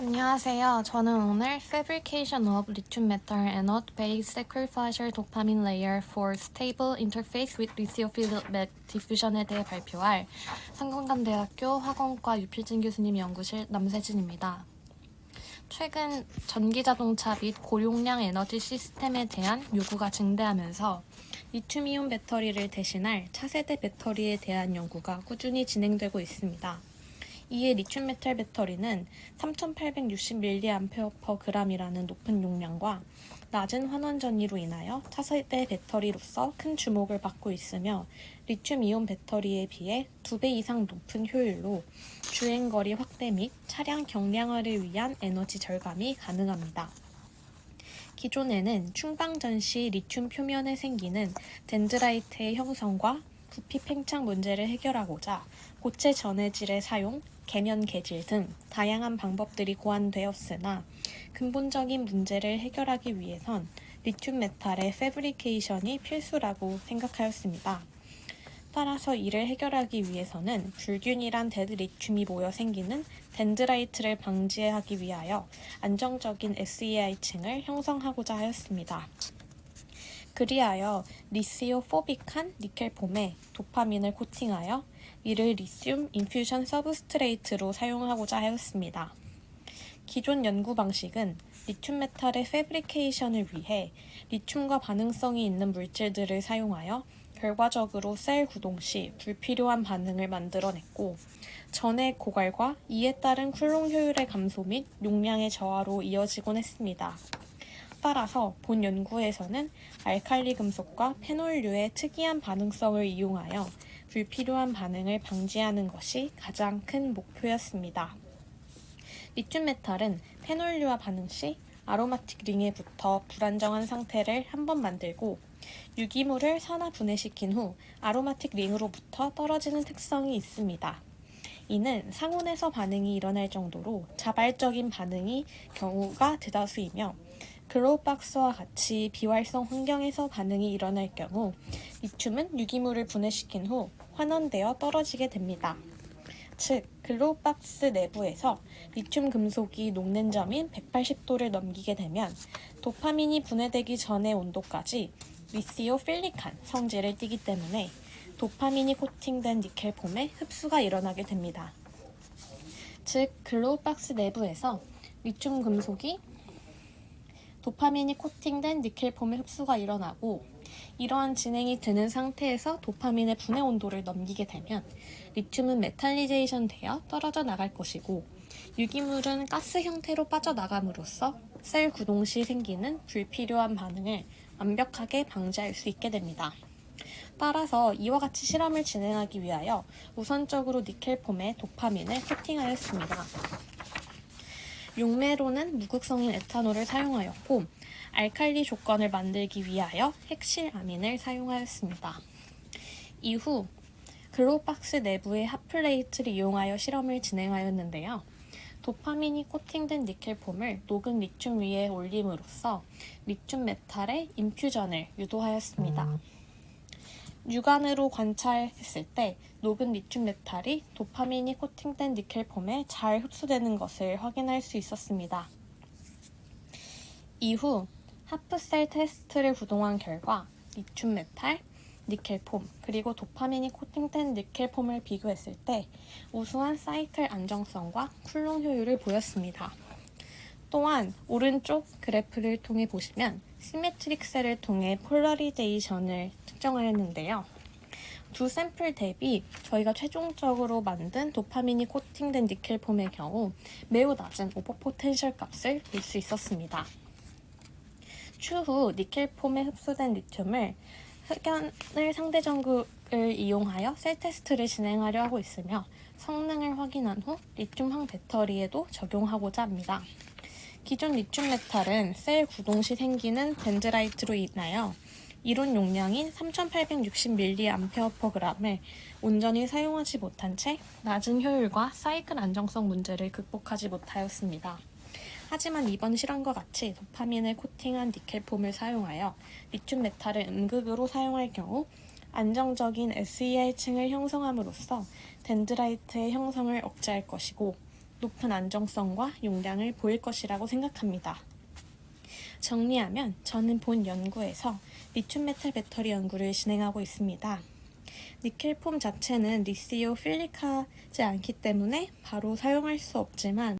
안녕하세요. 저는 오늘 Fabrication of Lithium Metal Anode Base Sacrificer Dopamine Layer for Stable Interface with Lithiophysic Diffusion에 대해 발표할 성균관대학교 화공과 유필진 교수님 연구실 남세진입니다. 최근 전기자동차 및 고용량 에너지 시스템에 대한 요구가 증대하면서 리튬이온 배터리를 대신할 차세대 배터리에 대한 연구가 꾸준히 진행되고 있습니다. 이에 리튬 메탈 배터리는 3860mAh/g이라는 높은 용량과 낮은 환원 전이로 인하여 차세대 배터리로서 큰 주목을 받고 있으며 리튬 이온 배터리에 비해 2배 이상 높은 효율로 주행 거리 확대 및 차량 경량화를 위한 에너지 절감이 가능합니다. 기존에는 충방전 시 리튬 표면에 생기는 덴드라이트의 형성과 부피 팽창 문제를 해결하고자 고체 전해질의 사용, 계면 개질 등 다양한 방법들이 고안되었으나 근본적인 문제를 해결하기 위해선 리튬 메탈의 패브리케이션이 필수라고 생각하였습니다. 따라서 이를 해결하기 위해서는 불균일한 데드 리튬이 모여 생기는 덴드라이트를 방지하기 위하여 안정적인 SEI층을 형성하고자 하였습니다. 그리하여 리시오포빅한 니켈 폼에 도파민을 코팅하여 이를 리튬 인퓨전 서브스트레이트로 사용하고자 하였습니다. 기존 연구 방식은 리튬 메탈의 패브리케이션을 위해 리튬과 반응성이 있는 물질들을 사용하여 결과적으로 셀 구동 시 불필요한 반응을 만들어냈고 전의 고갈과 이에 따른 쿨롱 효율의 감소 및 용량의 저하로 이어지곤 했습니다. 따라서 본 연구에서는 알칼리 금속과 페놀류의 특이한 반응성을 이용하여 불필요한 반응을 방지하는 것이 가장 큰 목표였습니다. 리튬 메탈은 페놀류와 반응 시 아로마틱 링에 붙어 불안정한 상태를 한 번 만들고 유기물을 산화 분해시킨 후 아로마틱 링으로부터 떨어지는 특성이 있습니다. 이는 상온에서 반응이 일어날 정도로 자발적인 반응이 경우가 대다수이며 글로우박스와 같이 비활성 환경에서 반응이 일어날 경우 리튬은 유기물을 분해시킨 후 환원되어 떨어지게 됩니다. 즉, 글로우박스 내부에서 리튬 금속이 녹는 점인 180도를 넘기게 되면 도파민이 분해되기 전의 온도까지 리시오필릭한 성질을 띠기 때문에 도파민이 코팅된 니켈 폼에 흡수가 일어나게 됩니다. 즉, 글로우박스 내부에서 리튬 금속이 도파민이 코팅된 니켈 폼의 흡수가 일어나고 이러한 진행이 되는 상태에서 도파민의 분해 온도를 넘기게 되면 리튬은 메탈리제이션 되어 떨어져 나갈 것이고 유기물은 가스 형태로 빠져나감으로써 셀 구동 시 생기는 불필요한 반응을 완벽하게 방지할 수 있게 됩니다. 따라서 이와 같이 실험을 진행하기 위하여 우선적으로 니켈폼에 도파민을 코팅하였습니다. 용매로는 무극성인 에탄올을 사용하였고 알칼리 조건을 만들기 위하여 핵실아민을 사용하였습니다. 이후 글로박스 내부의 핫플레이트를 이용하여 실험을 진행하였는데요. 도파민이 코팅된 니켈폼을 녹은 리튬 위에 올림으로써 리튬 메탈의 인퓨전을 유도하였습니다. 육안으로 관찰했을 때 녹은 리튬 메탈이 도파민이 코팅된 니켈폼에 잘 흡수되는 것을 확인할 수 있었습니다. 이후 하프셀 테스트를 구동한 결과 리튬 메탈, 니켈폼, 그리고 도파민이 코팅된 니켈폼을 비교했을 때 우수한 사이클 안정성과 쿨롱 효율을 보였습니다. 또한 오른쪽 그래프를 통해 보시면 시메트릭 셀을 통해 폴라리제이션을 측정하였는데요. 두 샘플 대비 저희가 최종적으로 만든 도파민이 코팅된 니켈 폼의 경우 매우 낮은 오버 포텐셜 값을 볼 수 있었습니다. 추후 니켈 폼에 흡수된 리튬을 흑연을 상대 전구를 이용하여 셀 테스트를 진행하려 하고 있으며 성능을 확인한 후 리튬황 배터리에도 적용하고자 합니다. 기존 리튬 메탈은 셀 구동 시 생기는 덴드라이트로 인하여 이론 용량인 3860mAh/g을 온전히 사용하지 못한 채 낮은 효율과 사이클 안정성 문제를 극복하지 못하였습니다. 하지만 이번 실험과 같이 도파민을 코팅한 니켈폼을 사용하여 리튬 메탈을 음극으로 사용할 경우 안정적인 SER층을 형성함으로써 덴드라이트의 형성을 억제할 것이고 높은 안정성과 용량을 보일 것이라고 생각합니다. 정리하면 저는 본 연구에서 리튬 메탈 배터리 연구를 진행하고 있습니다. 니켈 폼 자체는 리시오 필릭하지 않기 때문에 바로 사용할 수 없지만